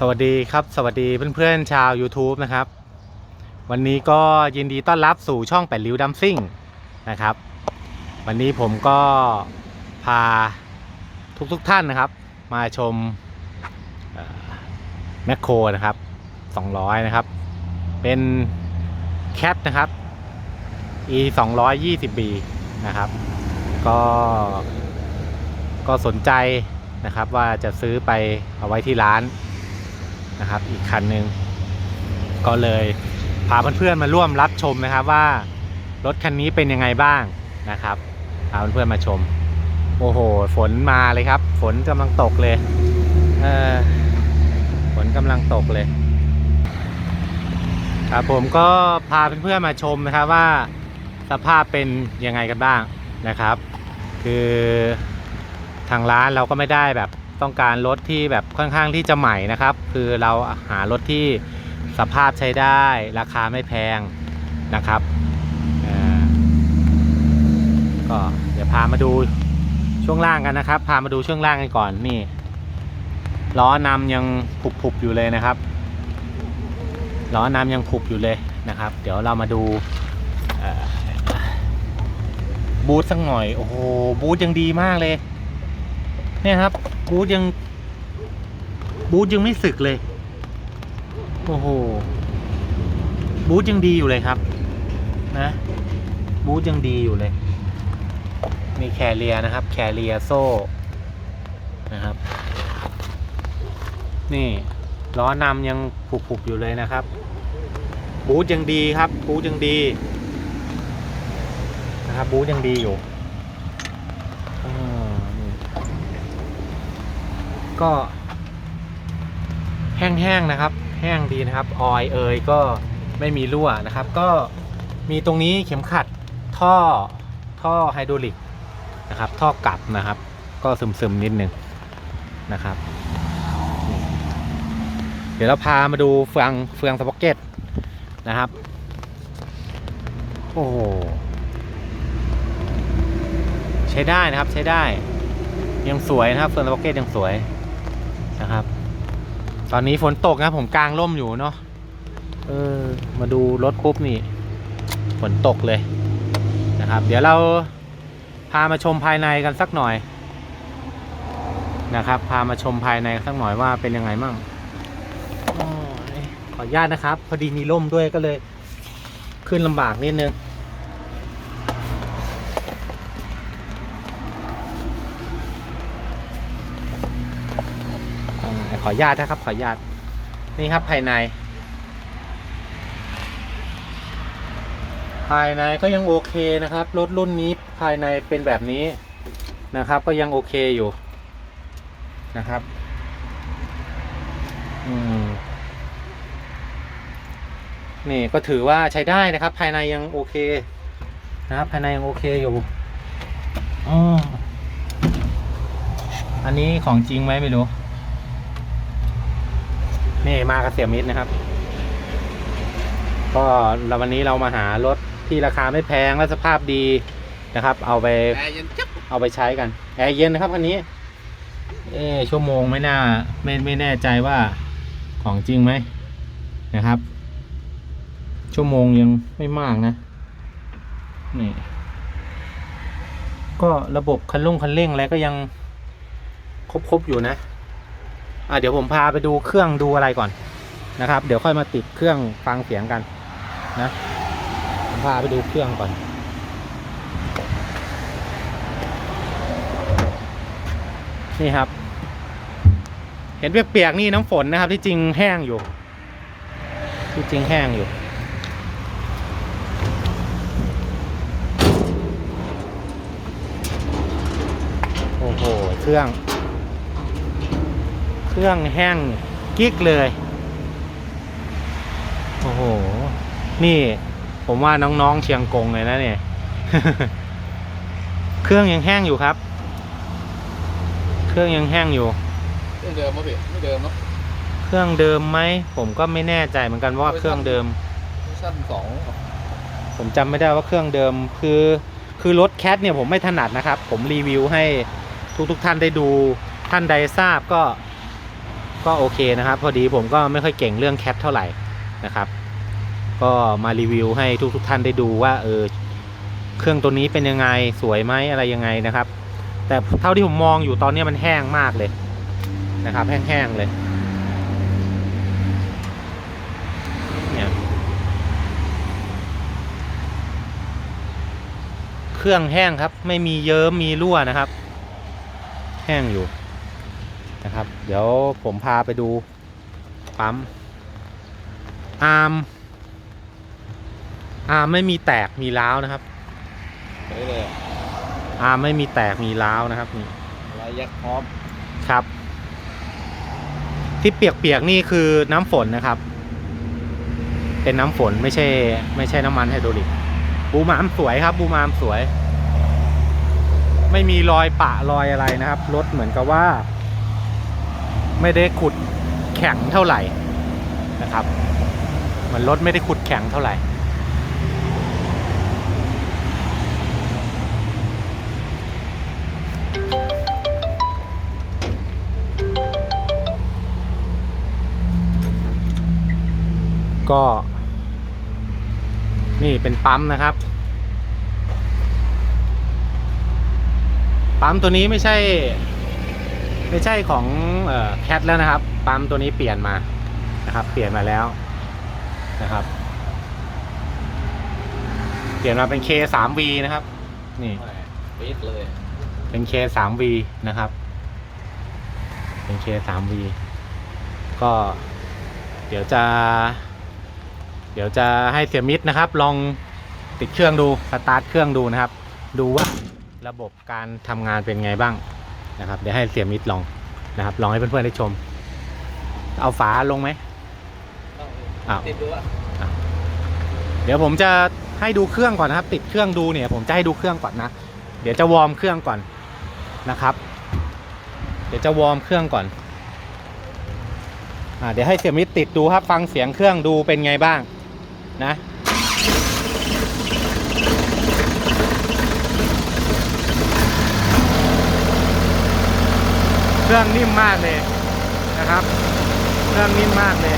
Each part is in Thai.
สวัสดีครับ สวัสดีเพื่อนๆชาว YouTube นะครับ วันนี้ก็ยินดีต้อนรับสู่ช่องแปดริ้วดัมซิ่งนะครับ วันนี้ผมก็พาทุกๆทท่านนะครับ มาชมแมคโครนะครับ 200 นะครับ เป็นแคทนะครับ e 220 b นะครับ ก็ก็สนใจนะครับว่าจะซื้อไปเอาไว้ที่ร้าน นะครับ อีกคันหนึ่งก็เลยพาเพื่อนๆมาร่วมรับชมนะครับว่ารถคันนี้เป็นยังไงบ้างนะครับพาเพื่อนๆมาชม โอ้โห ฝนมาเลยครับ ฝนกำลังตกเลยเออฝนกำลังตกเลยครับผมก็พาเพื่อนๆมาชมนะครับว่าสภาพเป็นยังไงกันบ้างนะครับ คือทางร้านเราก็ไม่ได้แบบ ต้องการรถที่แบบค่อนข้างที่จะใหม่นะครับ คือเราหารถที่สภาพใช้ได้ราคาไม่แพงนะครับอ่าก็เดี๋ยวพามาดูช่วงล่างกันนะครับ พามาดูช่วงล่างกันก่อนนี่ล้อนำยังผุบๆอยู่เลยนะครับล้อน้ำยังผุบอยู่เลยนะครับ เดี๋ยวเรามาดูบูธสักหน่อยโอ้โหบูธยังดีมากเลย เนี่ยครับ บูธยัง บูธยังไม่สึกเลย โอ้โห บูธยังดีอยู่เลยครับ นะ บูธยังดีอยู่เลย มีแคเรียนะครับ แคเรียโซ่ นะครับ นี่ล้อนำยังผุบๆอยู่เลยนะครับ บูธยังดีครับ บูธยังดี นะครับ บูธยังดีอยู่ ก็ แห้งๆนะครับ แห้งดีนะครับออยเอยก็ไม่มีรั่วนะครับ ก็มีตรงนี้เข็มขัดท่อท่อไฮดรอลิกนะครับ ท่อกลับนะครับ ก็ซึมๆนิดนึงนะครับเดี๋ยวเราพามาดูเฟืองเฟืองสป็อกเก็ตนะครับ โอ้โหใช้ได้นะครับใช้ได้ ยังสวยนะครับเฟืองสป็อกเก็ตยังสวย นะครับ ตอนนี้ฝนตกนะผมกลางร่มอยู่เนาะเออมาดูรถปุ๊บนี่ฝนตกเลยนะครับ เดี๋ยวเราพามาชมภายในกันสักหน่อยนะครับ พามาชมภายในสักหน่อยว่าเป็นยังไงมั่งอขออนุญาตนะครับ พอดีมีร่มด้วยก็เลย ขึ้นลำบากนิดนึง อ่าขออนุญาตนะครับ ขออนุญาต นี่ครับภายใน ภายในก็ยังโอเคนะครับ รถรุ่นนี้ภายในเป็นแบบนี้นะครับ ก็ยังโอเคอยู่นะครับ อืม นี่ก็ถือว่าใช้ได้นะครับ ภายในยังโอเค นะครับ ภายในยังโอเคอยู่อออันนี้ของจริงไหมไม่รู้ นี่มากับเสียมิตรนะครับ ก็เราวันนี้เรามาหารถที่ราคาไม่แพงและสภาพดีนะครับ เอาไปแอร์เย็นจับเอาไปใช้กันแอร์เย็นนะครับคันนี้ เอ๊ะชั่วโมงไม่น่าไม่ไม่แน่ใจว่าของจริงไหมนะครับ ชั่วโมงยังไม่มากนะนี่ก็ระบบคันลุ่งคันเร่งอะไรก็ยังครบครบอยู่นะ อะเดี๋ยวผมพาไปดูเครื่องดูอะไรก่อนนะครับ เดี๋ยวค่อยมาติดเครื่องฟังเสียงกันนะผมพาไปดูเครื่องก่อน นี่ครับ เห็นเปียกๆนี่น้ำฝนนะครับ ที่จริงแห้งอยู่ ที่จริงแห้งอยู่โอ้โหเครื่อง เครื่องแห้งกิ๊กเลย โอ้โห นี่ผมว่าน้องๆเชียงกงเลยนะเนี่ย เครื่องยังแห้งอยู่ครับ เครื่องยังแห้งอยู่ เครื่องเดิมมั้พี่ไม่เดิมเนาะเครื่องเดิมไหมผมก็ไม่แน่ใจเหมือนกันว่าเครื่องเดิมเวอร์ชันสองผมจำไม่ได้ว่าเครื่องเดิมคือคือรถแคทเนี่ยผมไม่ถนัดนะครับ ผมรีวิวให้ทุกทุกๆท่านได้ดูท่านใดทราบก็ ก็โอเคนะครับ พอดีผมก็ไม่ค่อยเก่งเรื่องแคทเท่าไหร่นะครับ ก็มารีวิวให้ทุกทุกท่านได้ดูว่าเออเครื่องตัวนี้เป็นยังไงสวยไหมอะไรยังไงนะครับ แต่เท่าที่ผมมองอยู่ตอนนี้มันแห้งมากเลยนะครับ แห้งๆเลยเนี่ยเครื่องแห้งครับ ไม่มีเยิ้มมีรั่วนะครับ แห้งอยู่ นะครับ เดี๋ยวผมพาไปดูปั๊มอาร์มอาร์มไม่มีแตกมีร้าวนะครับไปเลยอะอาร์มไม่มีแตกมีร้าวนะครับนี่ลายยักษ์พร้อมครับ ที่เปียกๆนี่คือน้ำฝนนะครับ เป็นน้ำฝนไม่ใช่ ไม่ใช่น้ำมันไฮโดรลิกบูมามสวยครับ บูมามสวย ไม่มีรอยปะรอยอะไรนะครับรถเหมือนกับว่า ไม่ได้ขุดแข็งเท่าไหร่นะครับเหมือนรถไม่ได้ขุดแข็งเท่าไหร่ก็ นี่เป็นปั๊มนะครับ ปั๊มตัวนี้ไม่ใช่ ไม่ใช่ของแคทแล้วนะครับ ปั๊มตัวนี้เปลี่ยนมานะครับ เปลี่ยนมาแล้วนะครับ เปลี่ยนมาเป็น K 3 V นะครับ นี่แหมปี๊ดเลยเป็น K 3 V นะครับ เป็น K 3 V ก็ เดี๋ยวจะ เดี๋ยวจะให้เสียมิตรนะครับ ลองติดเครื่องดู สตาร์ทเครื่องดูนะครับ ดูว่าระบบการทำงานเป็นไงบ้าง นะครับเดี๋ยวให้เสียมิตรลองนะครับ ลองให้เพื่อนๆได้ชม เอาฝาลงไหมอ้าวติดดูอะเดี๋ยวผมจะให้ดูเครื่องก่อนนะครับ ติดเครื่องดูเนี่ย ผมจะให้ดูเครื่องก่อนนะเดี๋ยวจะวอร์มเครื่องก่อนนะครับ เดี๋ยวจะวอร์มเครื่องก่อนอ่าเดี๋ยวให้เสียมิตรติดดูครับฟังเสียงเครื่องดูเป็นไงบ้างนะ เครื่องนิ่มมากเลยนะครับ เครื่องนิ่มมากเลย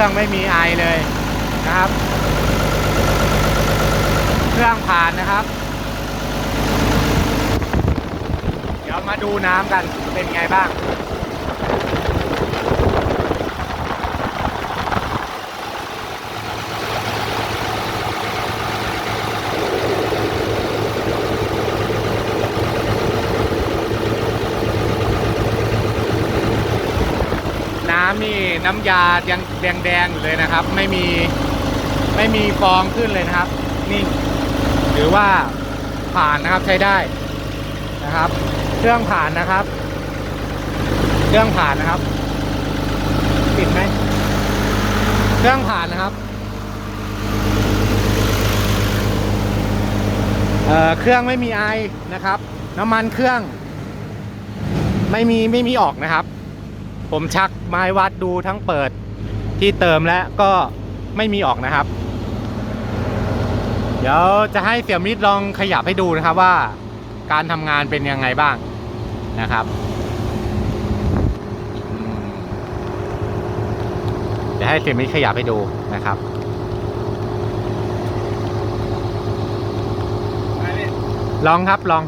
เครื่องไม่มีไอเลยนะครับ เครื่องผ่านนะครับ เดี๋ยวมาดูน้ำกันเป็นไงบ้าง น้ำ น้ำยายังแดงๆอยู่เลยนะครับ ไม่มีไม่มีฟองขึ้นเลยนะครับนี่หรือว่าผ่านนะครับใช้ได้นะครับ เครื่องผ่านนะครับ เครื่องผ่านนะครับปิดไหมเครื่องผ่านนะครับเอ่อเครื่องไม่มีไอนะครับ น้ำมันเครื่อง ไม่มีไม่มีออกนะครับ ผมชัก ไม้วัดดูทั้งเปิดที่เติมและก็ไม่มีออกนะครับ เดี๋ยวจะให้เสี่ยมิตรลองขยับให้ดูนะครับว่า การทำงานเป็นยังไงบ้างนะครับเดี๋ยวให้เสี่ยมิตรขยับให้ดูนะครับลองครับลอง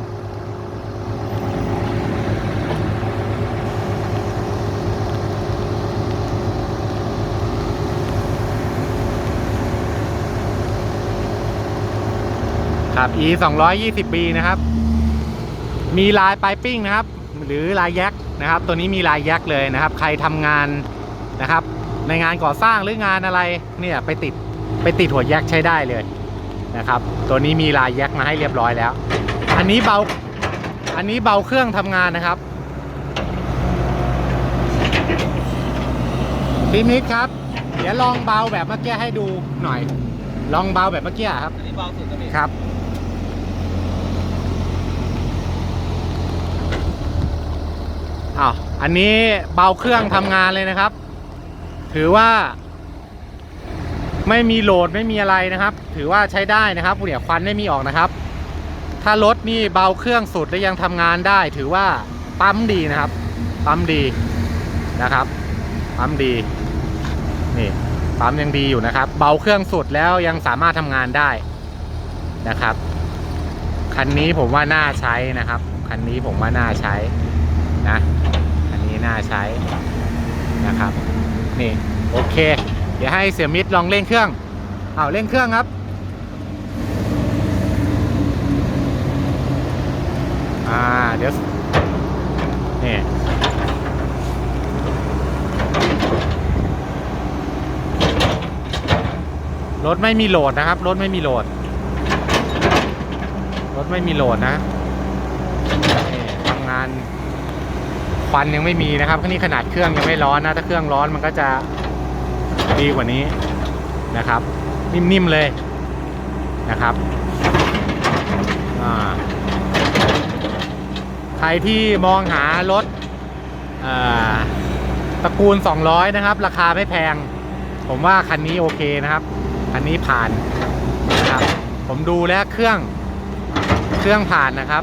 ครับ e 220 b นะครับ มีลายปลายปิ้งนะครับ หรือลายแยกนะครับ ตัวนี้มีลายแยกเลยนะครับ ใครทำงานนะครับ ในงานก่อสร้างหรืองานอะไรเนี่ยไปติดไปติดหัวแยกใช้ได้เลยนะครับ ตัวนี้มีลายแยกมาให้เรียบร้อยแล้ว อันนี้เบาอันนี้เบาเครื่องทำงานนะครับพี่มิตรครับ เดี๋ยวลองเบาแบบเมื่อกี้ให้ดูหน่อย ลองเบาแบบเมื่อกี้ครับ อันนี้เบาสุดก็มีครับ อ้าวอันนี้เบาเครื่องทำงานเลยนะครับ ถือว่า ไม่มีโหลดไม่มีอะไรนะครับ ถือว่าใช้ได้นะครับเนี่ยควันไม่มีออกนะครับ ถ้ารถนี่เบาเครื่องสุดและยังทำงานได้ ถือว่าปั๊มดีนะครับ ปั๊มดีนะครับ ปั๊มดีนี่ปั๊มยังดีอยู่นะครับ เบาเครื่องสุดแล้วยังสามารถทำงานได้นะครับคันนี้ผมว่าน่าใช้นะครับ คันนี้ผมว่าน่าใช้นะ น่าใช้นะครับ นี่โอเค เดี๋ยวให้เสี่ยมิตรลองเร่งเครื่องเอาเร่งเครื่องครับอ่าเดี๋ยวนี่รถไม่มีโหลดนะครับ รถไม่มีโหลด รถไม่มีโหลดนะนี่ทำงาน ควันยังไม่มีนะครับนี่ขนาดเครื่องยังไม่ร้อนนะ ถ้าเครื่องร้อนมันก็จะดีกว่านี้นะครับ นิ่มๆเลยนะครับใครที่มองหารถตระกูล 200 นะครับ ราคาไม่แพง ผมว่าคันนี้โอเคนะครับคันนี้ผ่านนะครับ ผมดูแล้วเครื่องเครื่องผ่านนะครับ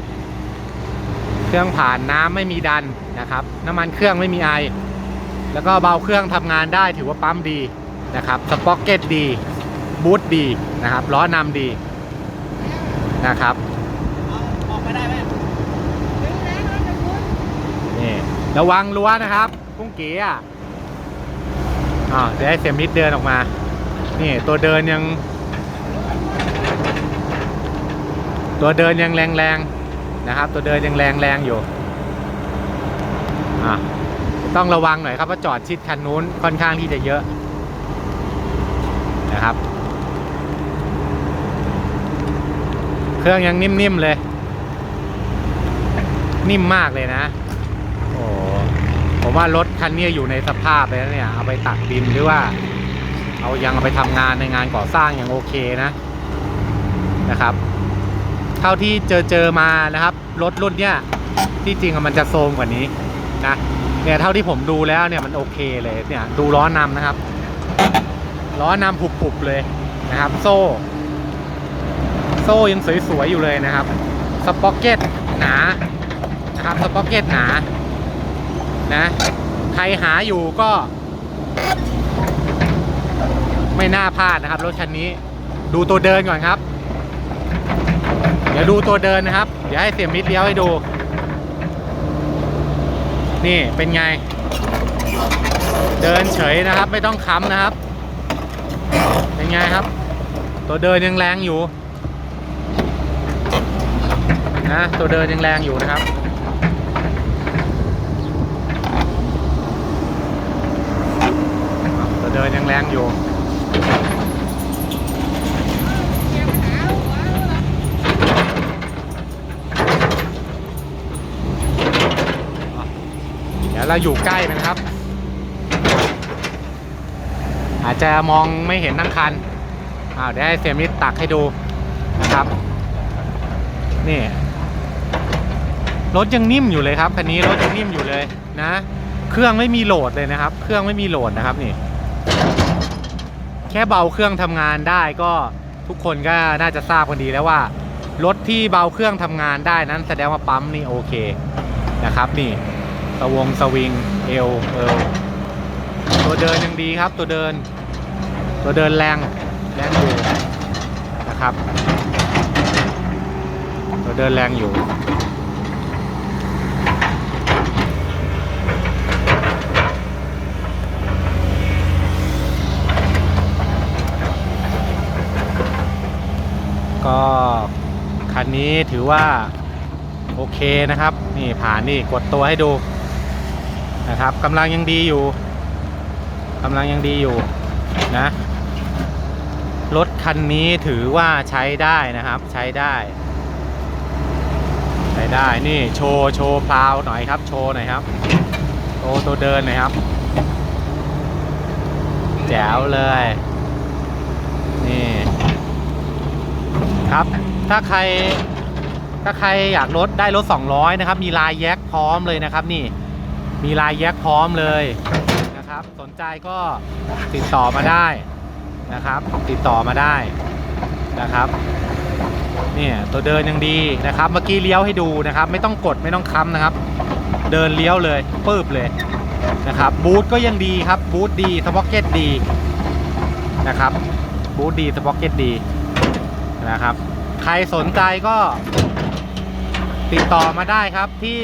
เครื่องผ่านน้ำไม่มีดันนะครับ น้ำมันเครื่องไม่มีไอ แล้วก็เบาเครื่องทำงานได้ถือว่าปั๊มดีนะครับสป็อกเก็ตดีบูทดีนะครับล้อนำดีนะครับออกไปได้ไหมนี่ระวังรั้วนะครับกุ้งเก๋อะอ่าวเดี๋ยวให้เซมิดเดินออกมา นี่ตัวเดินยัง ตัวเดินยังแรงๆ นะครับ ตัวเดินยังแรงๆอยู่ต้องระวังหน่อยครับว่าะจอดชิดคันนู้นค่อนข้างที่จะเยอะนะครับ เครื่องยังนิ่มๆเลย นิ่มมากเลยนะโอ้ผมว่ารถคันนี้อยู่ในสภาพเลยนะเนี่ย เอาไปตักดินหรือว่า เอายังเอาไปทำงานในงานก่อสร้างอย่างโอเคนะนะครับ เท่าที่เจอเจอมานะครับ รถรุ่นเนี้ยที่จริงอะมันจะโทมกว่านี้นะเนี่ยเท่าที่ผมดูแล้วเนี่ยมันโอเคเลยเนี่ยดูล้อนำนะครับ ล้อนำผุบๆเลยนะครับ โซ่ โซ่ยังสวยๆอยู่เลยนะครับสป็อกเก็ตหนานะครับสป็อกเก็ตหนานะใครหาอยู่ก็ ไม่น่าพลาดนะครับรถคันนี้ ดูตัวเดินก่อนครับ เดี๋ยวดูตัวเดินนะครับ เดี๋ยวให้เสียมิดเลี้ยวให้ดู นี่เป็นไง เดินเฉยนะครับ ไม่ต้องค้ำนะครับ เป็นไงครับ ตัวเดินยังแรงอยู่นะตัวเดินยังแรงอยู่นะครับตัวเดินยังแรงอยู่ เราอยู่ใกล้ไปนะครับ อาจจะมองไม่เห็นทั้งคันอ้าวเดี๋ยวให้เซมิสตักให้ดูนะครับ นี่ รถยังนิ่มอยู่เลยครับคันนี้รถยังนิ่มอยู่เลยนะ เครื่องไม่มีโหลดเลยนะครับ เครื่องไม่มีโหลดนะครับนี่ แค่เบาเครื่องทำงานได้ก็ทุกคนก็น่าจะทราบกันดีแล้วว่ารถที่เบาเครื่องทำงานได้นั้นแสดงว่าปั๊มนี่โอเคนะครับนี่ สวงสวิงเอวเอวตัวเดินยังดีครับ ตัวเดิน ตัวเดินแรงแรงอยู่นะครับ ตัวเดินแรงอยู่ก็คันนี้ถือว่า โอเคนะครับ นี่ผ่านนี่กดตัวให้ดู นะครับกำลังยังดีอยู่กำลังยังดีอยู่นะรถคันนี้ถือว่าใช้ได้นะครับ ใช้ได้ ใช้ได้นี่โชว์โชว์พาวหน่อยครับโชว์หน่อยครับโชว์ตัวเดินหน่อยครับ แจ๋วเลย นี่ ครับถ้าใครถ้าใครอยากลดได้รถ200 นะครับ มีลายแยกพร้อมเลยนะครับนี่ มีลายแยกพร้อมเลยนะครับ สนใจก็ติดต่อมาได้นะครับ ติดต่อมาได้นะครับเนี่ยตัวเดินยังดีนะครับ เมื่อกี้เลี้ยวให้ดูนะครับ ไม่ต้องกดไม่ต้องค้ำนะครับ เดินเลี้ยวเลยปื๊บเลยนะครับบูทก็ยังดีครับบูทดีสป็อกเก็ตดีนะครับบูทดีสป็อกเก็ตดีนะครับ ใครสนใจก็ติดต่อมาได้ครับที่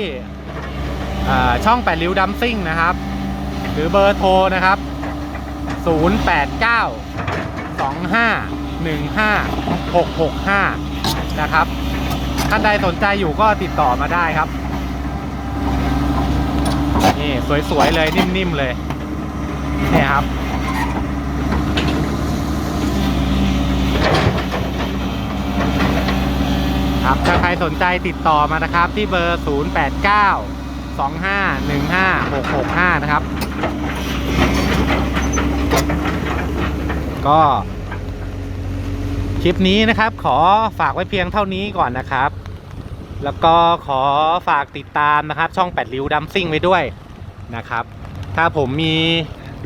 ช่องแปดริ้วดัมซิ่งนะครับ หรือเบอร์โทรนะครับ 089 25 15 665 นะครับ ท่านใดสนใจอยู่ก็ติดต่อมาได้ครับ นี่ สวย ๆ เลยนิ่ม ๆ เลย เนี่ยครับครับถ้าใครสนใจติดต่อมานะครับที่เบอร์ 089 25 15 665 นะครับ ก็ คลิปนี้นะครับ ขอฝากไว้เพียงเท่านี้ก่อนนะครับ แล้วก็ขอฝากติดตามนะครับ ช่องแปดริ้วดัมซิ่งไว้ด้วยนะครับ ถ้าผมมี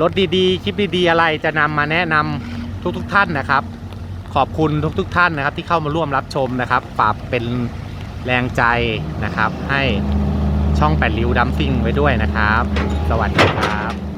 รถดีๆ คลิปดีๆ อะไรจะนำมาแนะนำทุกๆท่านนะครับ ขอบคุณทุกๆท่านนะครับ ที่เข้ามาร่วมรับชมนะครับฝากเป็นแรงใจนะครับให้ ช่องแปดริ้วดัมซิ่งไว้ด้วยนะครับ สวัสดีครับ